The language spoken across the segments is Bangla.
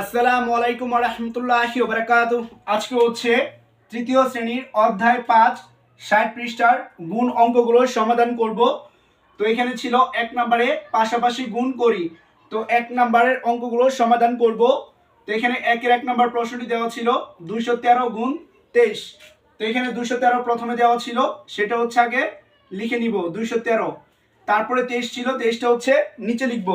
আসসালামু আলাইকুম রহমতুল্লাহি ওবরাকাত আজকে হচ্ছে তৃতীয় শ্রেণির অধ্যায় পাঁচ, ষাট পৃষ্ঠার গুণ অঙ্কগুলোর সমাধান করব। তো এখানে ছিল এক নম্বরে পাশাপাশি গুণ করি। তো এক নম্বরের অঙ্কগুলোর সমাধান করব। তো এখানে একের এক নম্বর প্রশ্নটি দেওয়া ছিল দুইশো তেরো গুণ তেইশ। তো এখানে দুইশো তেরো প্রথমে দেওয়া ছিল, সেটা হচ্ছে আগে লিখে নিব দুইশো তেরো। তারপরে তেইশ ছিল, তেইশটা হচ্ছে নিচে লিখব।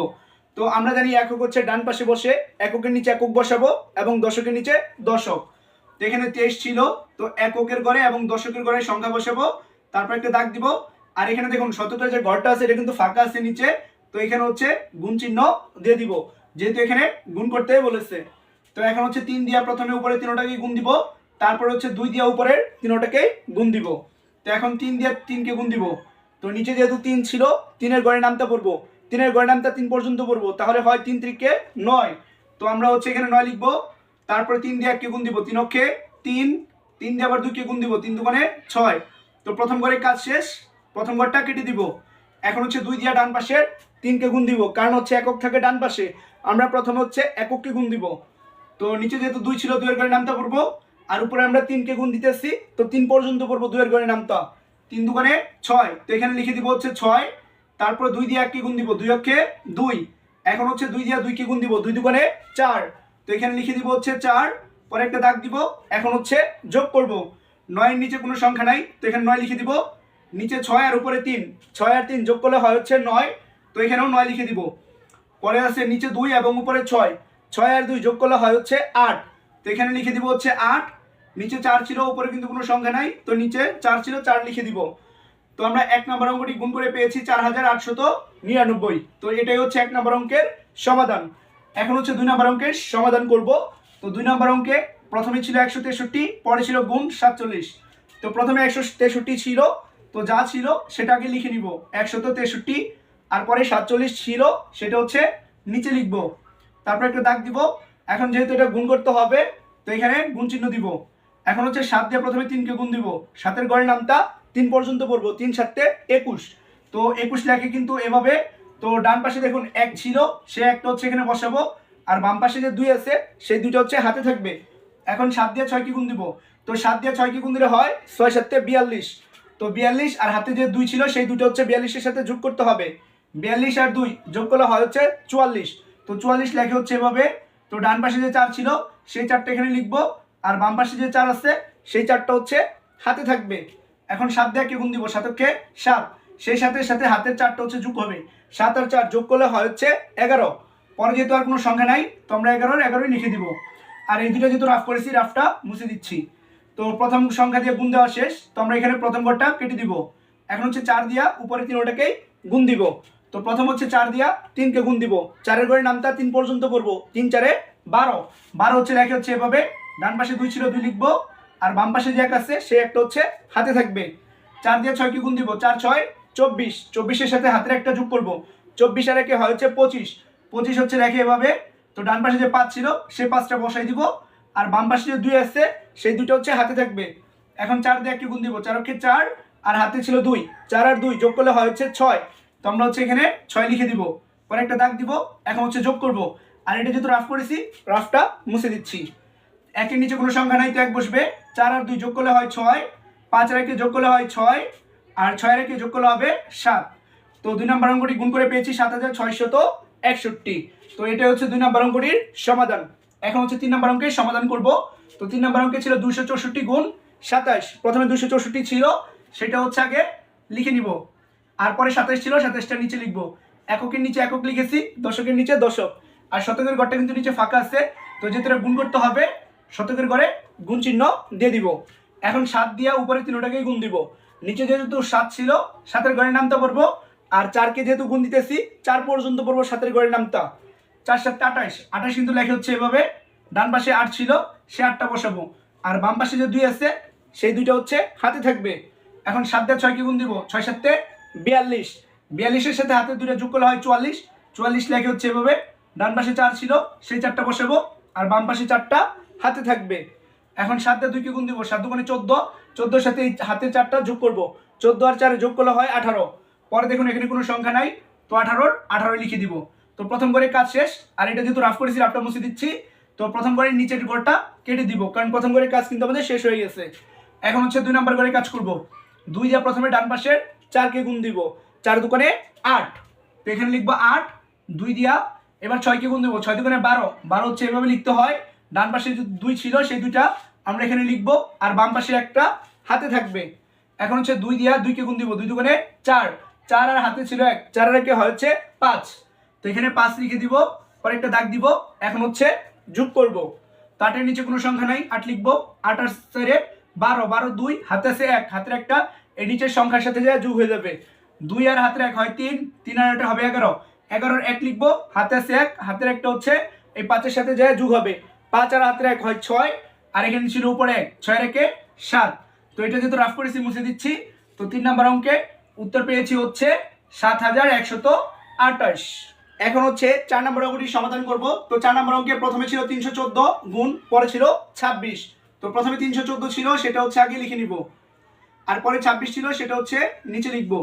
তো আমরা জানি একক হচ্ছে ডান পাশে বসে এককের নিচে একক বসাবো এবং দশকের নিচে দশক। তো এখানে তেইশ ছিল, তো এককের ঘরে এবং দশকের ঘরে সংখ্যা বসাবো, তারপর একটা দাগ দিব। আর এখানে দেখুন শতকের যে ঘরটা আছে, এটা কিন্তু ফাঁকা আছে নিচে। তো এখানে হচ্ছে গুণ চিহ্ন দিয়ে দিব, যেহেতু এখানে গুণ করতে বলেছে। তো এখন হচ্ছে তিন দিয়া প্রথমে উপরে তিনোটাকে গুণ দিব, তারপর হচ্ছে দুই দিয়া উপরের তিনোটাকে গুণ দিব। তো এখন তিন দিয়া তিনকে গুণ দিব। তো নিচে যেহেতু তিন ছিল, তিনের গড়ে নামতে পড়ব তিনের গড়ে নামতে তিন পর্যন্ত পড়ব, তাহলে হয় তিন ত্রিকে নয়। তো আমরা হচ্ছে এখানে নয় লিখব, তারপরে তিন দিয়ে এককে গুণ দিব, তিন অক্ষে তিন তিন দিয়ে আবার দুইকে গুণ দিব, তিন দোকানে ছয়। তো প্রথম ঘরে কাজ শেষ, প্রথম ঘরটা কেটে দিব। এখন হচ্ছে দুই দিয়া ডান পাশে তিনকে গুণ দিব, কারণ হচ্ছে একক থাকে ডান পাশে। আমরা প্রথমে হচ্ছে একককে গুণ দিব। তো নিচে যেহেতু দুই ছিল, দুইয়ের ঘরে নামতে পড়ব, আর উপরে আমরা তিনকে গুণ দিতেছি, তো তিন পর্যন্ত পড়ব দুইয়ের ঘরে নামতা, তিন দুগুণে ছয়। তো এখানে লিখে দিব হচ্ছে ছয় তারপর দুই দিয়ে এককে গুণ দিব? দুই অক্ষে দুই। এখন হচ্ছে দুই দিয়ে দুইকে গুণ দিব? দুই দুগুণে চার। তো এখানে লিখে দিব হচ্ছে চার, পরে একটা দাগ দিব। এখন হচ্ছে যোগ করব। নয়ের নিচে কোনো সংখ্যা নাই, তো এখানে নয় লিখে দিব। নিচে ছয় আর উপরে তিন। ছয় আর তিন যোগ করলে হয় হচ্ছে নয়, তো এখানেও নয় লিখে দিব। পরে আছে নিচে দুই এবং উপরে ছয়। ছয় আর দুই যোগ করলে হয় হচ্ছে আট। তো এখানে লিখে দিব হচ্ছে আট। নিচে চার ছিল, উপরে কিন্তু কোনো সংখ্যা নাই, তো নিচে চার ছিল, চার লিখে দিব। তো আমরা এক নম্বর অঙ্কটি গুণ করে পেয়েছি চার হাজার আটশত নিরানব্বই। তো এটাই হচ্ছে এক নম্বর অঙ্কের সমাধান। এখন হচ্ছে দুই নম্বর অঙ্কের সমাধান করব। তো দুই নম্বর অঙ্কে প্রথমে ছিল একশো তেষট্টি, পরে ছিল গুণ সাতচল্লিশ। তো প্রথমে একশো তেষট্টি ছিল। তো যা ছিল সেটাকে লিখে নিব। একশত তেষট্টি আর পরে সাতচল্লিশ ছিল, সেটা হচ্ছে নিচে লিখব। তারপর একটা দাগ দিব। এখন যেহেতু এটা গুণ করতে হবে, তো এখানে গুণ চিহ্ন দিব। এখন হচ্ছে সাত দিয়ে প্রথমে তিনকে গুণ দিব। সাতের গড়ের নামটা তিন পর্যন্ত পড়ব, তিন সাতে একুশ। তো একুশ লেখে কিন্তু এভাবে, তো ডান পাশে দেখুন এক ছিল, সে একটা হচ্ছে এখানে বসাবো, আর বাম পাশে যে দুই আছে, সেই দুইটা হচ্ছে হাতে থাকবে। এখন সাত দিয়ে ছয় কি গুণ দিব। তো সাত দিয়ে ছয় কি গুণ দিলে হয় ছয় সাতে বিয়াল্লিশ। তো বিয়াল্লিশ আর হাতে যে দুই ছিল, সেই দুটো হচ্ছে বিয়াল্লিশের সাথে যোগ করতে হবে। বিয়াল্লিশ আর দুই যোগ করলে হয় হচ্ছে চুয়াল্লিশ। তো চুয়াল্লিশ লেখে হচ্ছে এভাবে, তো ডান পাশে যে চার ছিল, সেই চারটা এখানে লিখব, আর বাম পাশে যে চার আছে, সেই চারটা হচ্ছে হাতে থাকবে। এখন সাত দিয়ে কি গুণ দিব? সাতকে সাত। সেই সাথে সাথে হাতের চারটা হচ্ছে যোগ হবে। সাত আর চার যোগ করলে হয় হচ্ছে এগারো। পরে যেহেতু আর কোনো সংখ্যা নাই, তো আমরা এগারোর এগারোই লিখে দিব। আর এই দুটো যেহেতু রাফ করেছি রাফটা মুছে দিচ্ছি। তো প্রথম সংখ্যা দিয়ে গুণ দেওয়া শেষ। তো আমরা এখানে প্রথম ঘরটা কেটে দিব। এখন হচ্ছে চার দিয়া উপরে তিন ওটাকেই গুণ দিব। তো প্রথম হচ্ছে চার দিয়া তিনকে গুণ দিব। চারের ঘরে নামটা তিন পর্যন্ত করব। তিন চারে বারো। বারো হচ্ছে লেখে হচ্ছে এভাবে। ডান পাশে দুই ছিল, দুই লিখব। আর বাম পাশে যে এক আছে, সে একটা হচ্ছে হাতে থাকবে। চার দিয়ে ছয় কি গুণ দিব, চার, ছয়, চব্বিশ। চব্বিশের সাথে হাতের একটা যোগ করব। চব্বিশ আর একে হয় হচ্ছে পঁচিশ। পঁচিশ হচ্ছে রেখে এভাবে। তো ডান পাশে যে পাঁচ ছিল, সে পাঁচটা বসাই দিব। আর বাম পাশে যে দুই আসছে সেই দুটো হচ্ছে হাতে থাকবে। এখন চার দিয়ে কি গুণ দিব, চার অক্ষে চার, আর হাতে ছিল দুই। চার আর দুই যোগ করলে হয় হচ্ছে ছয়। তো আমরা হচ্ছে এখানে ছয় লিখে দিব। পরে একটা দাগ দিব, এখন হচ্ছে যোগ করব। আর এটা যেহেতু রাফ করেছি রাফটা মুছে দিচ্ছি। একের নিচে কোনো সংখ্যা নাই, তো এক বসবে। চার আর দুই যোগ করলে হয় ছয়, পাঁচ আর একে যোগ করলে হয় ছয়, আর ছয় আর একে যোগ করলে হবে সাত। তো দুই নম্বর অঙ্কটি গুণ করে পেয়েছি সাত হাজার ছয়শত একষট্টি। তো এটা হচ্ছে দুই নম্বর অঙ্কটির সমাধান। এখন হচ্ছে তিন নম্বর অঙ্কের সমাধান করব। তো তিন নম্বর অঙ্কে ছিল দুশো চৌষট্টি গুণ সাতাশ। প্রথমে দুশো চৌষট্টি ছিল, সেটা হচ্ছে আগে লিখে নিব। আর পরে সাতাশ ছিল সাতাশটা নিচে লিখব। এককের নিচে একক লিখেছি, দশকের নিচে দশক। আর শতকের ঘরটা কিন্তু নিচে ফাঁকা আছে। তো এটা গুণ করতে হবে শতকের ঘরে গুণ চিহ্ন দিয়ে দিব। এখন সাত দিয়া উপরে তিনটাকেই গুণ দিব। নিচে যেহেতু সাত ছিল, সাতের ঘরে নামতে পারব আর চারকে যেহেতু গুণ দিতেছি, চার পর্যন্ত পড়ব সাতের ঘরে নামতা চার সাতটা আঠাশ। আঠাশ কিন্তু লেখা হচ্ছে এভাবে, ডান পাশে আট ছিল, সে আটটা বসাবো। আর বাম পাশে যে দুই আছে, সেই দুইটা হচ্ছে হাতে থাকবে। এখন সাত দিয়ে ছয় কি গুণ দিব, ছয় সাতে বিয়াল্লিশ। বিয়াল্লিশের সাথে হাতে দুইটা যোগ করলে হয় চুয়াল্লিশ। চুয়াল্লিশ লেখে হচ্ছে এভাবে, ডান পাশে চার ছিল, সেই চারটা বসাবো। আর বাম পাশে চারটা হাতে থাকবে। এখন সাত দিয়ে দুইকে গুণ দিব? সাত দুগুণে চোদ্দ। চোদ্দোর সাথে এই হাতে চারটা যোগ করব। চোদ্দ আর চারে যোগ করলে হয় আঠারো। পরে দেখুন, এখানে কোনো সংখ্যা নাই। তো আঠারোর আঠারো লিখে দিব। তো প্রথম করে কাজ শেষ। আর এটা যেহেতু রাফ করেছি রাফটা মুছে দিচ্ছি। তো প্রথম ঘরের নিচের ঘরটা কেটে দিব। কারণ প্রথম ঘরের কাজ কিন্তু আমাদের শেষ হয়ে গেছে। এখন হচ্ছে দুই নম্বর ঘরে কাজ করব। দুই যা প্রথমে ডান পাশের চারকে গুণ দিব। চার দোকানে আট। তো এখানে লিখব আট, দুই দিয়া, এবার ছয়কে গুণ দেবো। ছয় দোকানে বারো। বারো হচ্ছে এভাবে লিখতে হয়। ডান পাশে দুই ছিল, সেই দুইটা আমরা এখানে লিখব, আর বাম পাশে একটা হাতে থাকবে। এখন হচ্ছে দুই দিয়া দুইকে গুণ দিব, দুই দোকানে চার। চার আর হাতে ছিল এক, চার আর একে হচ্ছে পাঁচ। তো এখানে পাঁচ লিখে দিব, পরে একটা দাগ দিব, এখন হচ্ছে যোগ করব। তো আটের নিচে কোনো সংখ্যা নাই, আট লিখব, আট আর চারে বারো বারো দুই, হাতে আছে এক, হাতের একটা এই নিচের সংখ্যার সাথে যা যোগ হয়ে যাবে। দুই আর হাতের এক হয় তিন তিন আর একটা হবে এগারো। এগারোর এক লিখব, হাতে আছে এক, হাতের একটা হচ্ছে এই পাঁচের সাথে যা যোগ হবে। পাঁচ আর হাতের এক হয় ছয়, আর এখানে ছিল উপরে এক, ছয় রেখে সাত। তো এটা যেহেতু রাফ করেছি, মুছে দিচ্ছি। তো তিন নম্বর অঙ্কে উত্তর পেয়েছি হচ্ছে সাত হাজার একশত আটাশ এখন হচ্ছে চার নম্বর অঙ্কটির সমাধান করব। তো চার নম্বর অঙ্কে প্রথমে ছিল তিনশো চোদ্দ গুণ, পরে ছিল ছাব্বিশ। তো প্রথমে তিনশো চোদ্দ ছিল, সেটা হচ্ছে আগে লিখে নিব। আর পরে ছাব্বিশ ছিল, সেটা হচ্ছে নিচে লিখব।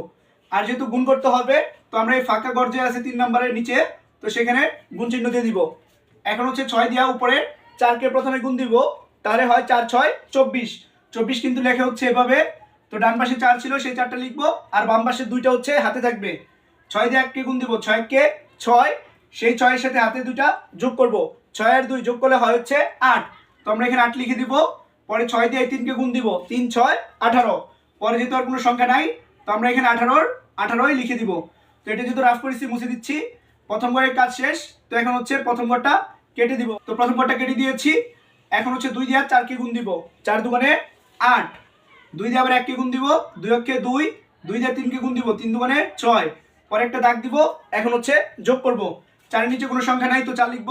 আর যেহেতু গুণ করতে হবে, তো আমরা এই ফাঁকা গর্জে আছে তিন নম্বরের নিচে, তো সেখানে গুণ চিহ্ন দিয়ে দিব। এখন হচ্ছে ছয় দেওয়া উপরে চারকে প্রথমে গুণ দিব, তাহলে হয় চার, ছয়, চব্বিশ। চব্বিশ কিন্তু লেখা হচ্ছে এভাবে, তো ডান পাশে চার ছিল, সেই চারটা লিখব, আর বাম পাশে দুইটা হচ্ছে হাতে থাকবে। ছয় দিয়ে এককে গুণ দিব, ছয়কে ছয়, সেই ছয়ের সাথে হাতে দুইটা যোগ করব। ছয় আর দুই যোগ করলে হয় হচ্ছে আট। তো আমরা এখানে আট লিখে দিব, পরে ছয় দিয়ে তিনকে গুণ দিব, তিন, ছয়, আঠারো। পরে যেহেতু আর কোনো সংখ্যা নাই, তো আমরা এখানে আঠারোর, আঠারোই লিখে দিব। তো এটা যেহেতু রাফ করেছি, মুছে দিচ্ছি। প্রথম ঘরের কাজ শেষ, তো এখন হচ্ছে প্রথম ঘরটা কেটে দিব। তো প্রথম ঘরটা কেটে দিয়েছি। এখন হচ্ছে দুই দিয়ে চারকে গুণ দিব। চার দোকানে আট। দুই দিয়ে আবার এক এককে গুণ দিব। দুই অক্ষে দুই। দুই দিয়ে তিনকে গুণ দিব। তিন দোকানে ছয়। পরে একটা দাগ দিব। এখন হচ্ছে যোগ করব। চারের নিচে কোনো সংখ্যা নাই, তো চার লিখব।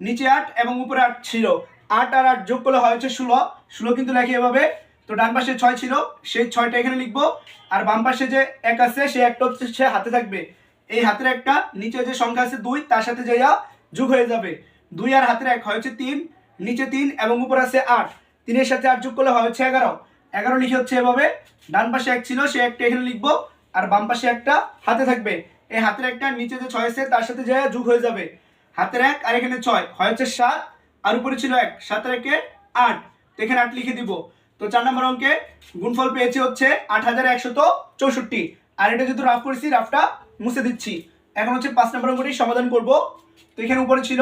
নিচে আট এবং উপরে আট ছিল। আট আর আট যোগ করলে হয় হচ্ছে ষোলো। ষোলো কিন্তু লেখে এভাবে। তো ডান পাশে ছয় ছিল। সেই ছয়টা এখানে লিখব। আর বাম পাশে যে এক আছে, সেই একটা হচ্ছে সে হাতে থাকবে। এই হাতের একটা, নিচে যে সংখ্যা আছে দুই, তার সাথে যাইয়া যোগ হয়ে যাবে। দুই আর হাতের এক হয়েছে তিন, নিচে তিন এবং উপর আছে আট। তিনের সাথে আট যোগ করলে হয় হচ্ছে এগারো। এগারো লিখে হচ্ছে এভাবে, ডান পাশে এক ছিল, সে একটা এখানে লিখব, আর বাম পাশে একটা হাতে থাকবে। এই হাতের একটা নিচে যে ছয় আছে, তার সাথে যাইয়া যোগ হয়ে যাবে। হাতের এক আর এখানে ছয়, হয় হচ্ছে সাত, আর উপরে ছিল এক, সাতের একে আট। তো এখানে আট লিখে দিব। তো চার নম্বর অঙ্কে গুণফল পেয়েছি হচ্ছে আট হাজার একশত চৌষট্টি। আর এটা যেহেতু রাফ করেছি রাফটা মুছে দিচ্ছি। এখন হচ্ছে পাঁচ নম্বর অঙ্কটি সমাধান করব। তো এখানে উপরে ছিল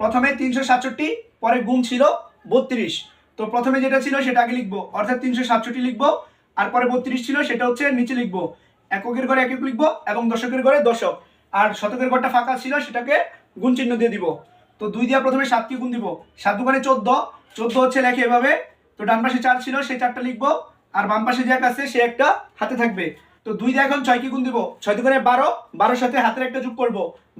প্রথমে তিনশো সাতষট্টি, পরে গুণ ছিল বত্রিশ। তো প্রথমে যেটা ছিল সেটা আগে লিখব, অর্থাৎ তিনশো সাতষট্টি লিখব, আর পরে বত্রিশ ছিল সেটা হচ্ছে নিচে লিখব। এককের ঘরে একক লিখব এবং দশকের ঘরে দশক। আর শতকের ঘরটা ফাঁকা ছিল সেটাকে গুণ চিহ্ন দিয়ে দিব। তো দুই দিয়া প্রথমে সাতকে গুণ দিব। সাত দোকানে চোদ্দ চোদ্দ হচ্ছে লেখে এভাবে। তো ডান পাশে চার ছিল সেই চারটা লিখব। আর বাম পাশে যে এক আছে, সে একটা হাতে থাকবে। তো দুই দিয়ে এখন ছয়কে গুণ দিব। ছয় দোকানে বারো, বারোর সাথে হাতের একটা যোগ করব।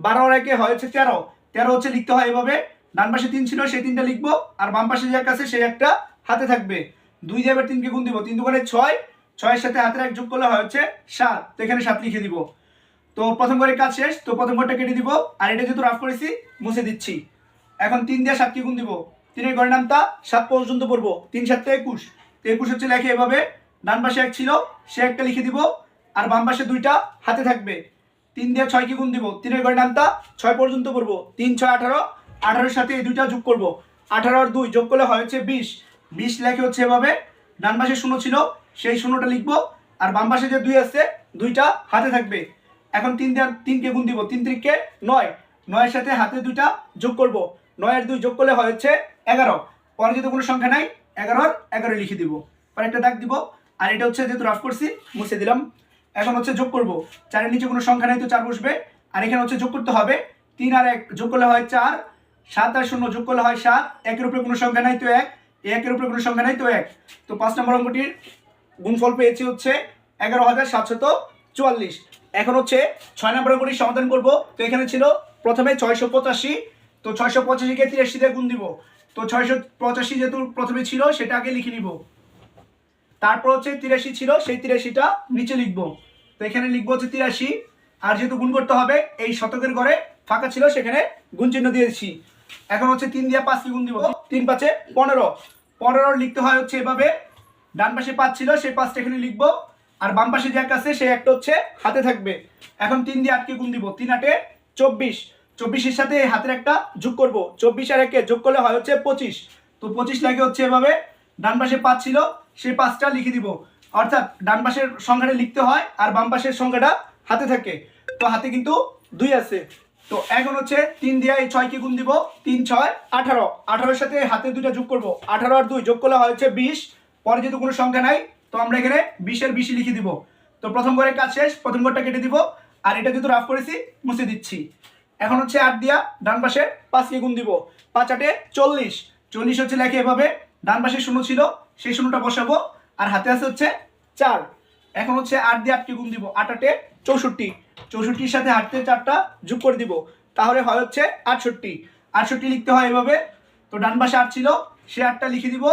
বারো একে হয়েছে তেরো। তেরো হচ্ছে লিখতে হয় এভাবে। ডান পাশে তিন ছিল, সেই তিনটা লিখব। আর বাম পাশে যে আছে, সেই একটা হাতে থাকবে। দুই এবার তিনকে গুণ দিব। তিন দোকানে ছয়, ছয়ের সাথে হাতের এক যোগ করলে হয় হচ্ছে সাত। তো এখানে সাত লিখে দিব। তো প্রথম ঘরের কাজ শেষ, তো প্রথম ঘরটা কেটে দিব। আর এটা যেহেতু রাফ করেছি, মুছে দিচ্ছি। এখন তিন দিয়ে সাতকে গুণ দিব। তিনের ঘরের নামটা সাত পর্যন্ত পড়ব। তিন সাতটা একুশ। তো একুশ হচ্ছে লেখে এভাবে। ডান পাশে এক ছিল, সে একটা লিখে দিব। আর বাম পাশে দুইটা হাতে থাকবে। তিন দিয়ে ছয়কে গুণ দিব? তিনের ঘরের নামটা ছয় পর্যন্ত পড়ব তিন, ছয়, আঠারো, আঠারোর সাথে এই দুইটা যোগ করব। আঠারো আর দুই যোগ করলে হয় হচ্ছে বিশ। বিশ লেখে হচ্ছে এভাবে, ডান পাশে শূন্য ছিল, সেই শূন্যটা লিখব, আর বাম পাশে যে দুই আছে, দুইটা হাতে থাকবে। এখন তিন দিয়ে তিনকে গুণ দিব? তিন তিরিকে নয়। নয়ের সাথে হাতে দুইটা যোগ করব। নয়ের দুই যোগ করলে হয় হচ্ছে এগারো। পরে যেহেতু কোনো সংখ্যা নাই এগারোর এগারো লিখে দিব। পরে একটা দাগ দিব, আর এটা হচ্ছে যেহেতু রাফ করছি, মুছে দিলাম। এখন হচ্ছে যোগ করব। চারের নিচে কোনো সংখ্যা নাই তো চার বসবে। আর এখানে হচ্ছে যোগ করতে হবে। তিন আর এক যোগ করলে হয় চার, সাত আর শূন্য যোগ করলে হয় সাত, একের উপরে কোনো সংখ্যা নাই তো এক, একের উপরে কোনো সংখ্যা নাই তো এক। তো পাঁচ নম্বর অঙ্কটির গুণফল পেয়েছি হচ্ছে এগারো হাজার সাতশত চুয়াল্লিশ। এখন হচ্ছে ছয় নম্বর অঙ্কটির সমাধান করব। তো এখানে ছিল প্রথমে ছয়শো পঁচাশি। তো ছয়শো পঁচাশিকে তিরাশি দিয়ে গুণ দিব। তো ছয়শো পঁচাশি যেহেতু প্রথমে ছিল, সেটা আগে লিখে নিব। তারপর হচ্ছে তিরাশি ছিল, সেই তিরাশিটা নিচে লিখব। তো এখানে লিখব হচ্ছে তিরাশি, আর যেহেতু গুণ করতে হবে, এই শতকের ঘরে ফাঁকা ছিল, সেখানে গুণ চিহ্ন দিয়েছি। এখন হচ্ছে তিন দিয়ে পাঁচকে গুণ দিব। তিন পাঁচে পনেরো। পনেরো লিখতে হয় হচ্ছে এভাবে। ডান পাশে পাঁচ ছিল, সেই পাঁচটা এখানে লিখব। আর বাম পাশে যে এক আছে, সেই একটা হচ্ছে হাতে থাকবে। এখন তিন দিয়ে আটকে গুণ দিব। তিন আটে চব্বিশ। চব্বিশের সাথে এই হাতের একটা যোগ করব। চব্বিশ আর একে যোগ করলে হয় হচ্ছে পঁচিশ। তো পঁচিশ লাগে হচ্ছে এভাবে। ডান পাশে পাঁচ ছিল সেই পাঁচটা লিখে দিব। অর্থাৎ ডান পাশের সংখ্যাটা লিখতে হয় আর বাম পাশের সংখ্যাটা হাতে থাকে। তো হাতে কিন্তু দুই আছে। তো এখন হচ্ছে তিন দিয়ে এই ছয়কে গুণ দিব। তিন, ছয়, আঠারো। আঠারোর সাথে হাতে দুইটা যোগ করব। আঠারো আর দুই যোগ করলে হচ্ছে বিশ। পরে যেহেতু কোনো সংখ্যা নাই, তো আমরা এখানে বিশের বিশি লিখে দিব। তো প্রথম ঘরের কাজ শেষ, প্রথম ঘরটা কেটে দিব। আর এটা যেহেতু রাফ করেছি, মুছে দিচ্ছি। এখন হচ্ছে আট দিয়া ডান পাশে পাঁচকে গুণ দিব। পাঁচ আটে চল্লিশ। চল্লিশ হচ্ছে লেখে এভাবে। ডান পাশে শূন্য ছিল সেই শূন্যটা বসাবো, আর হাতে আছে হচ্ছে চার। এখন হচ্ছে আট দিয়ে আটকে গুণ দিব, আট আটে চৌষট্টি। চৌষট্টির সাথে আটতে চারটা যোগ করে দিব, তাহলে হয় হচ্ছে আটষট্টি। আটষট্টি লিখতে হয় এভাবে। তো ডান পাশে আট ছিল, সে আটটা লিখে দিব।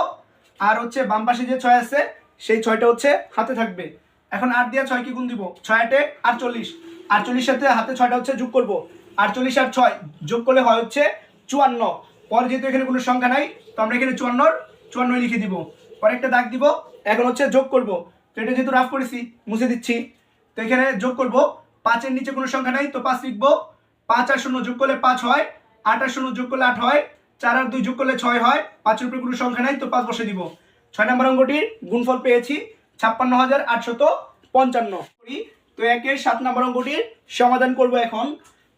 আর হচ্ছে বাম পাশে যে ছয় আছে, সেই ছয়টা হচ্ছে হাতে থাকবে। এখন আট দিয়ে ছয় কি গুণ দিব, ছয় আটে আটচল্লিশ। আটচল্লিশ সাথে হাতে ছয়টা হচ্ছে যোগ করব। আটচল্লিশ আর ছয় যোগ করলে হয় হচ্ছে চুয়ান্ন। পরে যেহেতু এখানে কোনো সংখ্যা নাই, তো আমরা এখানে চুয়ান্নর, চুয়ান্নই লিখে দিব। পরে একটা দাগ দিব, এখন হচ্ছে যোগ করব। তো এটা যেহেতু রাফ করেছি, মুছে দিচ্ছি। তো এখানে যোগ করব পাঁচের নিচে কোনো সংখ্যা নাই, তো পাঁচ লিখব। পাঁচ আর শূন্য যোগ করলে পাঁচ হয়, আট আর শূন্য যোগ করলে আট হয়, চার আর দুই যোগ করলে ছয় হয় পাঁচের উপরে কোনো সংখ্যা নাই, তো পাঁচ বসে দিব। ছয় নম্বর অঙ্কটির গুণফল পেয়েছি, ছাপ্পান্ন হাজার আটশত পঞ্চান্ন। তো একের সাত নম্বর অঙ্কটির সমাধান করব এখন।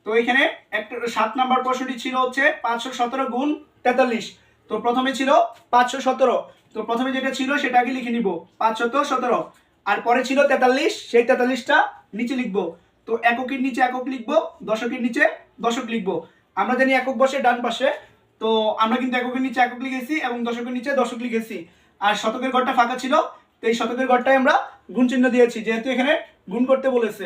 তো এখানে একটা সাত নম্বর প্রশ্নটি ছিল হচ্ছে পাঁচশো সতেরো গুণ তেতাল্লিশ। তো প্রথমে ছিল পাঁচশো সতেরো তো প্রথমে যেটা ছিল সেটা আগে লিখে নিব। পাঁচশত সতেরো। আর পরে ছিল তেতাল্লিশ, সেই তেতাল্লিশটা নিচে লিখব। তো এককের নিচে একক লিখব, দশকের নিচে দশক লিখব। আমরা জানি একক বসে ডান পাশে। তো আমরা কিন্তু এককের নিচে একক লিখেছি এবং দশকের নিচে দশক লিখেছি। আর শতকের ঘরটা ফাঁকা ছিল, তো এই শতকের ঘরটায় আমরা গুণ চিহ্ন দিয়েছি, যেহেতু এখানে গুণ করতে বলেছে।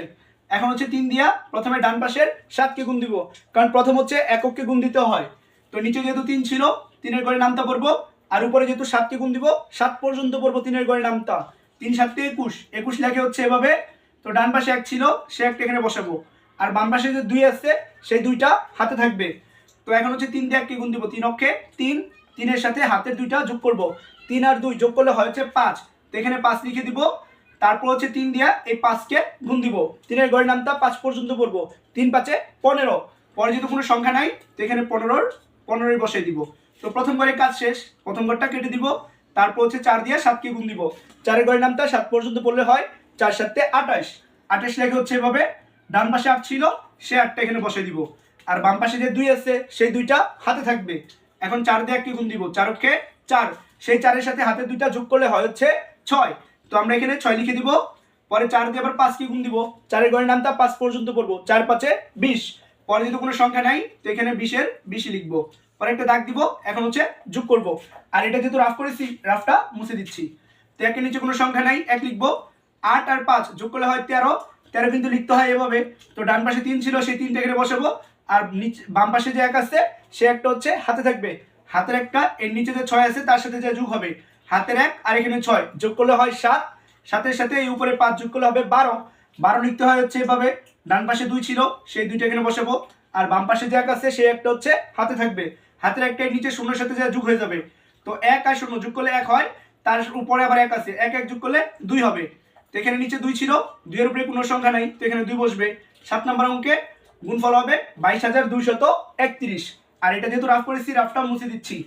এখন হচ্ছে তিন দিয়া, প্রথমে ডান পাশের সাতকে গুণ দিব। কারণ প্রথম হচ্ছে একককে গুণ দিতে হয়। তো নিচে যেহেতু তিন ছিল, তিনের ঘরে নামতা পড়ব আর উপরে যেহেতু সাতটি গুণ দিব, সাত পর্যন্ত পড়ব তিনের ঘরে নামতা। তিন সাতকে একুশ একুশ লেখে হচ্ছে এভাবে। তো ডান পাশে এক ছিল, সে একটা এখানে বসাবো। আর বাম পাশে যে দুই আছে, সেই দুইটা হাতে থাকবে। তো এখন হচ্ছে তিন দিয়ে এককে গুণ দিব, তিন অক্ষে তিন, তিনের সাথে হাতের দুইটা যোগ করব। তিন আর দুই যোগ করলে হয় হচ্ছে পাঁচ। তো এখানে পাঁচ লিখে দিব। তারপর হচ্ছে তিন দিয়া এই পাঁচকে গুণ দিব। তিনের গড়ের নামটা পাঁচ পর্যন্ত পড়ব তিন পাঁচে পনেরো। পরে যেহেতু কোনো সংখ্যা নাই, তো এখানে পনেরোর, পনেরোই বসাই দিব। তো প্রথম ঘরের কাজ শেষ। প্রথম ঘরটা কেটে দিব। তারপর হচ্ছে চার দিয়ে সাতকে গুণ দিব। চারের ঘরের নামটা সাত পর্যন্ত পড়লে হয় চার সাতে আঠাশ। আঠাশ লেখে হচ্ছে এভাবে ডান পাশে আট ছিল, সে আটটা এখানে বসে দিব। আর বাম পাশে যে দুই আছে, সেই দুইটা হাতে থাকবে। এখন চার দিয়ে একটি গুণ দিব। চারকে চার। সেই চারের সাথে হাতে দুইটা যোগ করলে হয় হচ্ছে ছয়। তো আমরা এখানে ছয় লিখে দিব। পরে চার দিয়ে আবার পাঁচ কি গুণ দিব। চারের গড়ের নামটা পাঁচ পর্যন্ত পড়ব। চার পাঁচে বিশ। পরে যদি কোনো সংখ্যা নাই, তো এখানে বিশের বিশই লিখব। একটা দাগ দিব, এখন হচ্ছে যোগ করব। আর এটা যেহেতু রাফ করেছি রাফটা মুছে দিচ্ছি। তো একের নিচে কোনো সংখ্যা নাই, এক লিখব। আট আর পাঁচ যোগ করলে হয় তেরো তেরো কিন্তু লিখতে হয় এভাবে। তো ডান পাশে তিন ছিল, সেই তিনটা এখানে বসাবো। আর নিচে, বাম পাশে যে এক আছে, সে একটা হচ্ছে হাতে থাকবে। হাতের একটা, এর নিচে যে ছয় আছে, তার সাথে যে যোগ হবে। হাতের এক আর এখানে ছয়, যোগ করলে হয় সাত। সাথের সাথে এই উপরে পাঁচ যোগ করলে হবে বারো। বারো লিখতে হয় হচ্ছে এভাবে। ডান পাশে দুই ছিল, সেই দুইটা এখানে বসাবো। আর বাম পাশে যে এক আছে সেই একটা হচ্ছে হাতে থাকবে। হাতের একটা এর নিচে শূন্যের সাথে যে যোগ হয়ে যাবে। তো এক আর শূন্য যোগ করলে এক হয়, তার উপরে আবার এক আছে। এক এক যোগ করলে দুই হবে। তো এখানে নিচে দুই ছিল, দুইয়ের উপরে কোনো সংখ্যা নাই। তো এখানে দুই বসবে। সাত নম্বর অঙ্কে গুণফল হবে বাইশ হাজার দুইশত একত্রিশ। আর এটা যেহেতু রাফ করেছি রাফটা মুছে দিচ্ছি।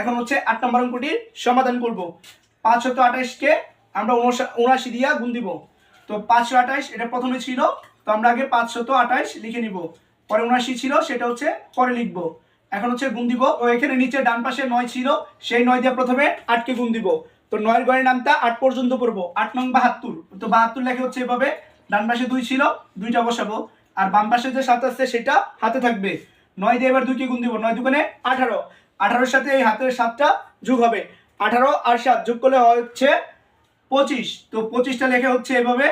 এখন হচ্ছে আট নম্বর অঙ্কটির সমাধান করব। পাঁচশত আঠাশকে আমরা উনআশি দিয়া গুণ দিব। তো পাঁচশো আঠাশ এটা প্রথমে ছিল। তো আমরা আগে পাঁচশত আঠাশ লিখে নিব। পরে উনআশি ছিল, সেটা হচ্ছে পরে লিখব। এখন হচ্ছে গুণ দিব। ও এখানে নিচে ডান পাশে নয় ছিল, সেই নয় দিয়ে প্রথমে আটকে গুণ দিব। তো নয়ের গড়ের নামটা আট পর্যন্ত পড়ব। আট নং বাহাত্তর। তো বাহাত্তর লেখে হচ্ছে এভাবে, ডান পাশে দুই ছিল, দুইটা বসাবো। আর বাম পাশে যে সাত আছে, সেটা হাতে থাকবে। নয় দিয়ে এবার দুইকে গুণ দিব। নয় দুগুণে আঠারো। আঠারোর সাথে এই হাতের সাতটা যোগ হবে। আঠারো আর সাত যোগ করলে হচ্ছে পঁচিশ। তো পঁচিশটা লেখে হচ্ছে এভাবে।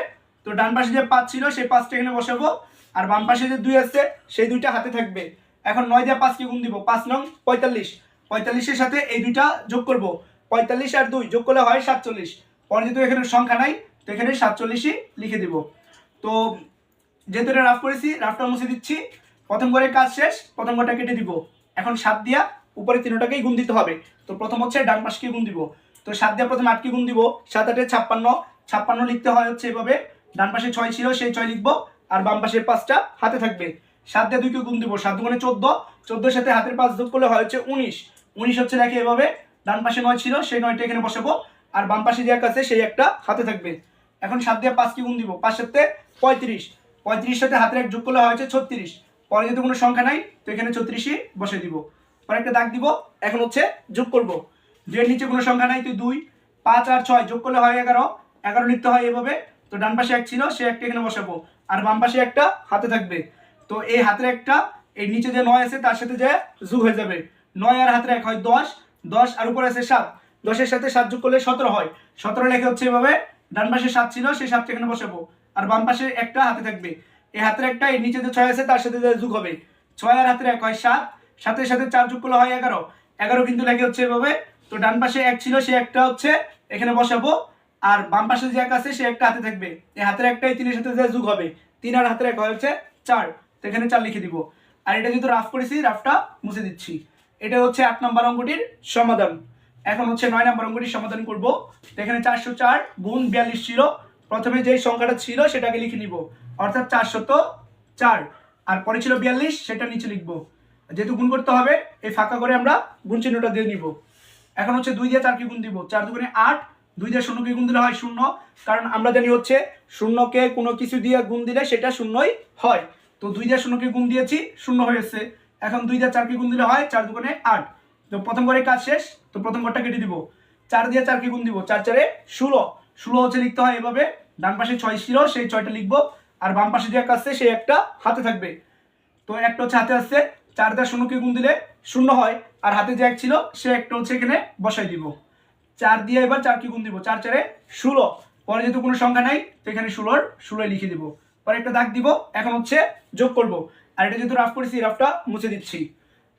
তো ডান পাশে যে পাঁচ ছিল, সেই পাঁচটা এখানে বসাবো। আর বাম পাশে যে দুই আছে, সেই দুইটা হাতে থাকবে। এখন নয় দিয়ে পাঁচকে গুণ দিব? পাঁচ নং পঁয়তাল্লিশ। পঁয়তাল্লিশের সাথে এই দুইটা যোগ করব। পঁয়তাল্লিশ আর দুই যোগ করলে হয় সাতচল্লিশ। পরে যেহেতু এখানে সংখ্যা নাই, তো এখানে সাতচল্লিশই লিখে দিব। তো যেহেতু এটা রাফ করেছি রাফটা মুছে দিচ্ছি। প্রথম ঘরের কাজ শেষ, প্রথম ঘরটা কেটে দিব। এখন সাত দিয়া উপরে তিনটাকেই গুণ দিতে হবে। তো প্রথম হচ্ছে ডান পাশকে গুণ দিব? তো সাত দিয়া প্রথমে আটকে গুণ দিব? সাত আটে ছাপ্পান্ন। ছাপ্পান্ন লিখতে হয় হচ্ছে এভাবে। ডান পাশে ছয় ছিল, সেই ছয় লিখব। আর বাম পাশে পাঁচটা হাতে থাকবে। সাত দিয়ে দুইকে গুণ দিব, সাত দুগুণে চোদ্দ, চোদ্দোর সাথে হাতের পাঁচ যোগ করলে হয় হচ্ছে উনিশ। উনিশ হচ্ছে নাকি এভাবে, ডান পাশে নয় ছিল, সেই নয়টা এখানে বসাবো। আর বাম পাশে যে এক আছে, সেই একটা হাতে থাকবে। এখন সাত দিয়ে পাঁচকে গুণ দিব, পাঁচ সাথে পঁয়ত্রিশ। পঁয়ত্রিশ সাথে হাতের এক যোগ করলে হয় হচ্ছে ছত্রিশ। পরে যদি কোনো সংখ্যা নাই, তো এখানে ছত্রিশই বসে দিব। পরে একটা দাগ দিব, এখন হচ্ছে যোগ করব। দুইয়ের নিচে কোনো সংখ্যা নাই তো দুই, পাঁচ আর ছয় যোগ করলে হয় এগারো। এগারো লিখতে হয় এভাবে, তো ডান পাশে এক ছিল সে একটা এখানে বসাবো। আর বাম পাশে একটা হাতে থাকবে। তো এই হাতের একটা, এই নিচে যে নয় আছে, তার সাথে যে যোগ হয়ে যাবে। নয় আর হাতের এক হয় দশ দশ আর উপরে আছে সাত। দশের সাথে সাত যোগ করলে সতেরো হয়। সতেরো লেখা হচ্ছে এভাবে, ডান পাশে সাত ছিল, সেই সাতটা এখানে বসাবো। আর বাম পাশে একটা হাতে থাকবে। এই হাতের একটা, এই নিচে যে ছয় আছে, তার সাথে যে যোগ হবে। ছয় আর হাতের এক হয় সাত সাথের সাথে চার যোগ করলে হয় এগারো। এগারো কিন্তু লেখে হচ্ছে এভাবে, তো ডান পাশে এক ছিল সে একটা হচ্ছে এখানে বসাবো। আর বাম পাশে যে এক আছে সে একটা হাতে থাকবে। এই হাতের একটাই তিনের সাথে যে যোগ হবে। তিন আর হাতের এক হয় হচ্ছে চার। তো এখানে চার লিখে দিব। আর এটা যেহেতু রাফ করেছি রাফটা মুছে দিচ্ছি। এটা হচ্ছে আট নম্বর অঙ্কটির সমাধান। এখন হচ্ছে নয় নম্বর অঙ্কটির সমাধান করব। তো এখানে চারশো চার গুণ বিয়াল্লিশ ছিল প্রথমে যেই সংখ্যাটা ছিল সেটাকে লিখে নিব। অর্থাৎ চারশত চার। আর পরে ছিল বিয়াল্লিশ, সেটা নিচে লিখব। যেহেতু গুণ করতে হবে, এই ফাঁকা করে আমরা গুণ চিহ্নটা দিয়ে নিব। এখন হচ্ছে দুই দিয়ে চারকে গুণ দিব। চার দুগুণে আট, দুই দিয়ে শূন্যকে গুণ দিলে হয় শূন্য। কারণ আমরা জানি হচ্ছে শূন্যকে কোনো কিছু দিয়ে গুণ দিলে সেটা শূন্যই হয়। তো দুই দিয়ে শূন্যকে গুণ দিয়েছি, শূন্য হয়ে হয়েছে এখন দুই দিয়ে চারকে গুণ দিলে হয় চার দুগুণে আট। তো প্রথম ঘরে কাজ শেষ, তো প্রথম ঘরটা কেটে দিব। চার দিয়ে চারকে গুণ দিব, চার চারে ষোলো। ষোলো হচ্ছে লিখতে হয় এভাবে, ডান পাশে ছয় ছিল, সেই ছয়টা লিখব। আর বাম পাশে যে এক আসছে সেই একটা হাতে থাকবে। তো একটা হচ্ছে হাতে আসছে চার দিয়ে শূন্যকে গুণ দিলে শূন্য হয়। আর হাতে যে এক ছিল, সে একটা হচ্ছে এখানে বসাই দিব। চার দিয়ে এবার চারকে গুণ দিব, চার চারে ষোলো। পরে যেহেতু কোনো সংখ্যা নাই, তো এখানে ষোলোর, ষোলোয় লিখে দিব। পরে একটা দাগ দিব, এখন হচ্ছে যোগ করব। আর এটা যেহেতু রাফ করেছি রাফটা মুছে দিচ্ছি।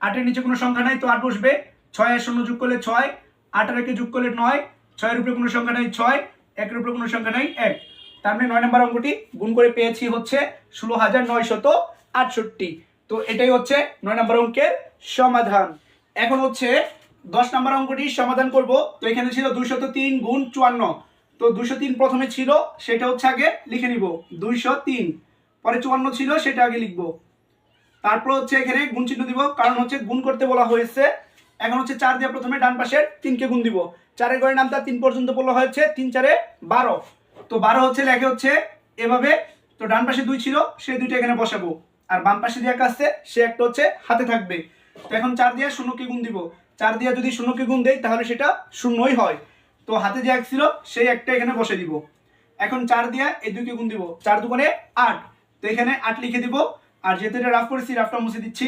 আটের নিচে কোনো সংখ্যা নাই, তো আট বসবে। ছয় আর শূন্য যোগ করলে ছয়, আট আর একে যোগ করলে নয় ছয়ের উপরে কোনো সংখ্যা নাই, ছয় একের উপরে কোনো সংখ্যা নাই, এক। তার মানে নয় নম্বর অঙ্কটি গুণ করে পেয়েছি হচ্ছে ষোলো হাজার নয়শত আটষট্টি। তো এটাই হচ্ছে নয় নম্বর অঙ্কের সমাধান। এখন হচ্ছে দশ নম্বর অঙ্কটি সমাধান করব। তো এখানে ছিল দুইশত তিন গুণ চুয়ান্ন। তো দুইশো তিন প্রথমে ছিল, সেটা হচ্ছে আগে লিখে নিব। দুইশো তিন। পরে চুয়ান্ন ছিল, সেটা আগে লিখব। তারপর হচ্ছে এখানে গুণ চিহ্ন দিব, কারণ হচ্ছে গুণ করতে বলা হয়েছে। এখন হচ্ছে চার দিয়ে প্রথমে ডান পাশের তিনকে গুণ দিব। চারের গড়ের নামটা তিন পর্যন্ত বলা হয়েছে, তিন চারে বারো। তো বারো হচ্ছে লেখে হচ্ছে এভাবে। তো ডান পাশে দুই ছিল, সেই দুইটা এখানে বসাবো। আর বাম পাশে যে এক আসছে সে একটা হচ্ছে হাতে থাকবে। তো এখন চার দিয়ে শূন্যকে গুণ দিব। চার দিয়ে যদি শূন্যকে গুণ দেই, তাহলে সেটা শূন্যই হয়। তো হাতে যে এক ছিল, সেই একটা এখানে বসে দিব। এখন চার দিয়ে এই দুইকে গুণ দিব। চার দুগুণে আট। তো এখানে আট লিখে দিব। আর যেহেতু এটা রাফ করেছি রাফটা মুছে দিচ্ছি।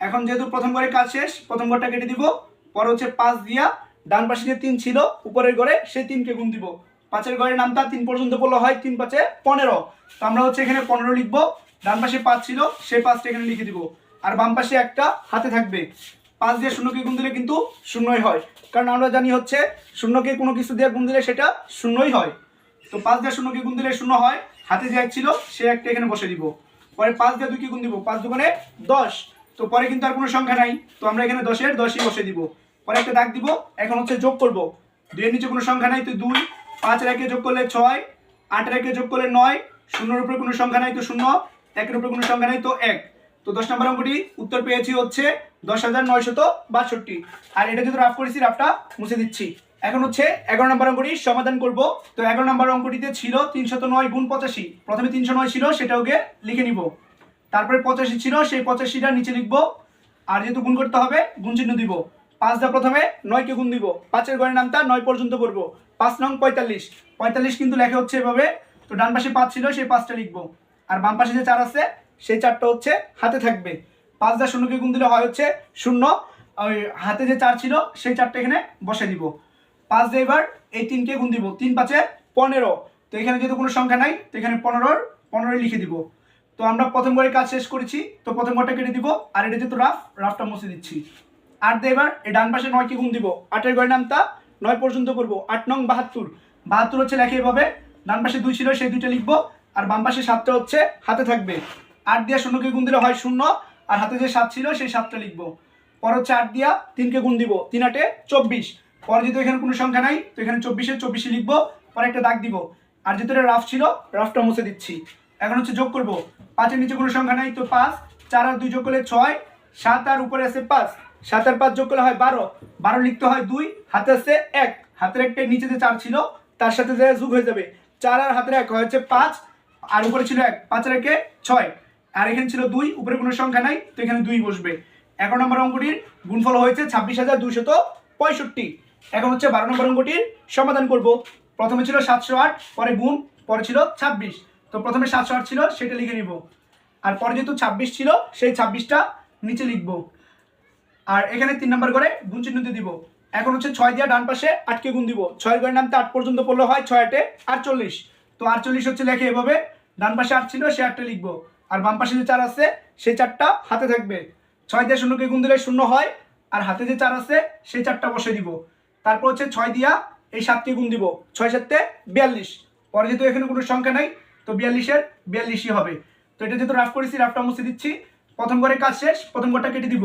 এখন যেহেতু প্রথম ঘরে কাজ শেষ, প্রথম ঘরটা কেটে দিব। পর হচ্ছে পাঁচ দিয়া ডান পাশে যে তিন ছিল, উপরের ঘরে সেই তিনকে গুণ দিব। পাঁচের ঘরের নামটা তিন পর্যন্ত বলা হয় তিন পাঁচে পনেরো। তো আমরা হচ্ছে এখানে পনেরো লিখব। ডান পাশে পাঁচ ছিল, সেই পাঁচটা এখানে লিখে দিব। আর বাম পাশে একটা হাতে থাকবে। পাঁচ দিয়ে শূন্যকে গুণ দিলে কিন্তু শূন্যই হয়। কারণ আমরা জানি হচ্ছে, শূন্যকে কোনো কিছু দিয়ে গুণ দিলে সেটা শূন্যই হয়। তো পাঁচ দিয়ে শূন্যকে গুণ দিলে শূন্য হয়, হাতে যে এক ছিল, সে একটা এখানে বসে দিব। পরে পাঁচ দিয়ে দুইকে গুণ দিব, পাঁচ দুগুণে দশ। তো পরে কিন্তু আর কোনো সংখ্যা নাই, তো আমরা এখানে দশের দশই বসে দিব। পরে একটা দাগ দিব, এখন হচ্ছে যোগ করব। দুইয়ের নিচে কোনো সংখ্যা নাই, তো দুই। পাঁচ একে যোগ করলে ছয় আট একে যোগ করলে নয়। শূন্যের উপরে কোনো সংখ্যা নাই, তো শূন্য। একের উপরে কোনো সংখ্যা নাই, তো এক। তো দশ নম্বর অঙ্কটি উত্তর পেয়েছি হচ্ছে দশ হাজার নয়শত বাষট্টি। আর এটা যেহেতু রাফ করেছি রাফটা মুছে দিচ্ছি। এখন হচ্ছে এগারো নম্বর অঙ্কটি সমাধান করব। তো এগারো নম্বর অঙ্কটিতে ছিল তিনশত নয় গুণ পঁচাশি। প্রথমে তিনশো নয় ছিল সেটাকে লিখে নিব। তারপরে পঁচাশি ছিল, সেই পঁচাশিটা নিচে লিখব। আর যেহেতু গুণ করতে হবে, গুণ চিহ্ন দিব। পাঁচ দা প্রথমে নয়কে গুণ দিব। পাঁচের ঘরের নামটা নয় পর্যন্ত করব। পাঁচ নং পঁয়তাল্লিশ। পঁয়তাল্লিশ কিন্তু লেখা হচ্ছে এভাবে। তো ডান পাশে পাঁচ ছিল, সেই পাঁচটা লিখব। আর বাম পাশে যে চার আছে সেই চারটা হচ্ছে হাতে থাকবে। পাঁচ দা শূন্যকে গুণ দিলে হয় হচ্ছে শূন্য। ওই হাতে যে চার ছিল, সেই চারটা এখানে বসে দিব। পাঁচ দিয়ে এবার এই তিনকে গুণ দিব। তিন পাঁচে পনেরো। তো এখানে যেহেতু কোনো সংখ্যা নাই, তো এখানে পনেরোর, পনেরোই লিখে দিব। তো আমরা প্রথম ঘরে কাজ শেষ করেছি, তো প্রথম ঘরটা কেটে দিব। আর এটা যেহেতু রাফ রাফটা মুছে দিচ্ছি। আট দিয়ে এবার এই ডান পাশে নয়কে গুণ দিব। আটের ঘরের নামটা নয় পর্যন্ত করব। আট নং বাহাত্তর। বাহাত্তর হচ্ছে লেখে এভাবে, ডান পাশে দুই ছিল, সেই দুইটা লিখব। আর বাম পাশে সাতটা হচ্ছে হাতে থাকবে। আট দিয়ে শূন্যকে গুণ দিলে হয় শূন্য, আর হাতে যে সাত ছিল সেই সাতটা লিখব। পর হচ্ছে আট দিয়া তিনকে গুণ দিব, তিন আটে চব্বিশ। পরে যেহেতু এখানে কোনো সংখ্যা নাই, তো এখানে চব্বিশে চব্বিশে লিখব, পরে একটা দাগ দিব। আর যেহেতু এটা রাফ ছিল রাফটা মুছে দিচ্ছি। এখন হচ্ছে যোগ করব। পাঁচের নিচে কোনো সংখ্যা নাই, তো পাঁচ, চার আর দুই যোগ করলে ছয়, সাত আর উপরে আছে পাঁচ। সাত আর পাঁচ যোগ করলে হয় বারো। বারো লিখতে হয় দুই, হাতে আছে এক। হাতের একটা নিচে যে চার ছিল, তার সাথে যে যোগ হয়ে যাবে। চার আর হাতের এক হচ্ছে পাঁচ, আর উপরে ছিল এক। পাঁচের একে ছয়। আর এখানে ছিল দুই, উপরে কোনো সংখ্যা নাই, তো এখানে দুই বসবে। এগারো নম্বর অঙ্কটির গুণফল হয়েছে ছাব্বিশ হাজার দুইশত পঁয়ষট্টি। এখন হচ্ছে বারো নম্বর অঙ্কটির সমাধান করব। প্রথমে ছিল সাতশো আট, পরে গুণ, পরে ছিল ছাব্বিশ। তো প্রথমে সাতশো আট ছিল, সেটা লিখে নিব। আর পরে যেহেতু ছাব্বিশ ছিল, সেই ছাব্বিশটা নিচে লিখব। আর এখানে তিন নম্বর করে গুণ চিহ্ন দিয়ে দিব। এখন হচ্ছে ছয় দিয়ে ডান পাশে আটকে গুণ দিব। ছয় করে নামতে আট পর্যন্ত পড়লে হয় ছয় আটে আটচল্লিশ। তো আটচল্লিশ হচ্ছে লেখে এভাবে। ডান পাশে আট ছিল, সে আটটা লিখব। আর বাম পাশে যে চার আছে, সেই চারটা হাতে থাকবে। ছয় দিয়ে শূন্যকে গুণ দিলে শূন্য হয়, আর হাতে যে চার আছে, সেই চারটা বসে দিব। তারপর হচ্ছে ছয় দিয়া এই সাতকে গুণ দিব। ছয় সাতে বিয়াল্লিশ। পরে যেহেতু এখানে কোনো সংখ্যা নাই, তো বিয়াল্লিশের বিয়াল্লিশই হবে। তো এটা যেহেতু রাফ করেছি রাফটা মুছে দিচ্ছি। প্রথম ঘরে কাজ শেষ, প্রথম ঘরটা কেটে দিব।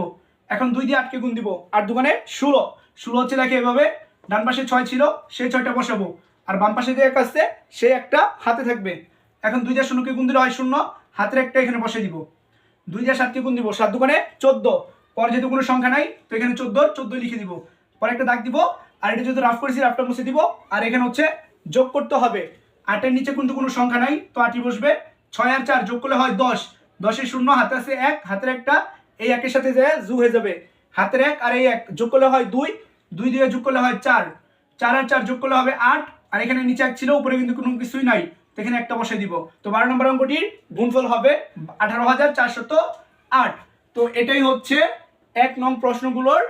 এখন দুই দিয়ে আটকে গুণ দিব। আর দোকানে ষোলো। ষোলো হচ্ছে লেখে এভাবে, ডান পাশে ছয় ছিল, সেই ছয়টা বসাবো। আর বাম পাশে যে এক আছে, সেই একটা হাতে থাকবে। এখন দুই দিয়ে শূন্যকে গুণ দিলে হয় শূন্য হাতের একটা এখানে বসে দিব। দুই দিয়ে সাতকে গুণ দিব, সাত দোকানে চোদ্দ। পরে যেহেতু কোনো সংখ্যা নাই, তো এখানে চোদ্দ চোদ্দ লিখে দিব। পরে একটা দাগ দিব, আর এটা যেহেতু রাফ করেছি, রাফটা মুছে দিব। আর এখানে হচ্ছে যোগ করতে হবে। আটের নিচে কিন্তু কোনো সংখ্যা নাই, তো আটই বসবে। ছয় আর চার যোগ করলে হয় দশ। দশের শূন্য, হাতে আছে এক, হাতের একটা এই একের সাথে যে যোগ হয়ে যাবে। হাতের এক আর এই এক যোগ করলে হয় দুই দুই দিয়ে যোগ করলে হয় চার। চার আর চার যোগ করলে হবে আট। আর এখানে নিচে এক ছিল, উপরে কিন্তু কোনো কিছুই নাই। এখানে একটা বসে দিব। তো বারো নম্বর অঙ্কটির গুণফল হবে আঠারো হাজার চারশত আট। তো এটাই হচ্ছে এক নং প্রশ্নগুলোর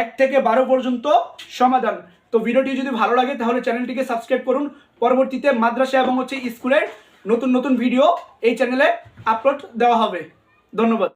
এক থেকে বারো পর্যন্ত সমাধান। তো ভিডিওটি যদি ভালো লাগে, তাহলে চ্যানেলটিকে সাবস্ক্রাইব করুন। পরবর্তীতে মাদ্রাসা এবং হচ্ছে স্কুলের নতুন নতুন ভিডিও এই চ্যানেলে আপলোড দেওয়া হবে। ধন্যবাদ।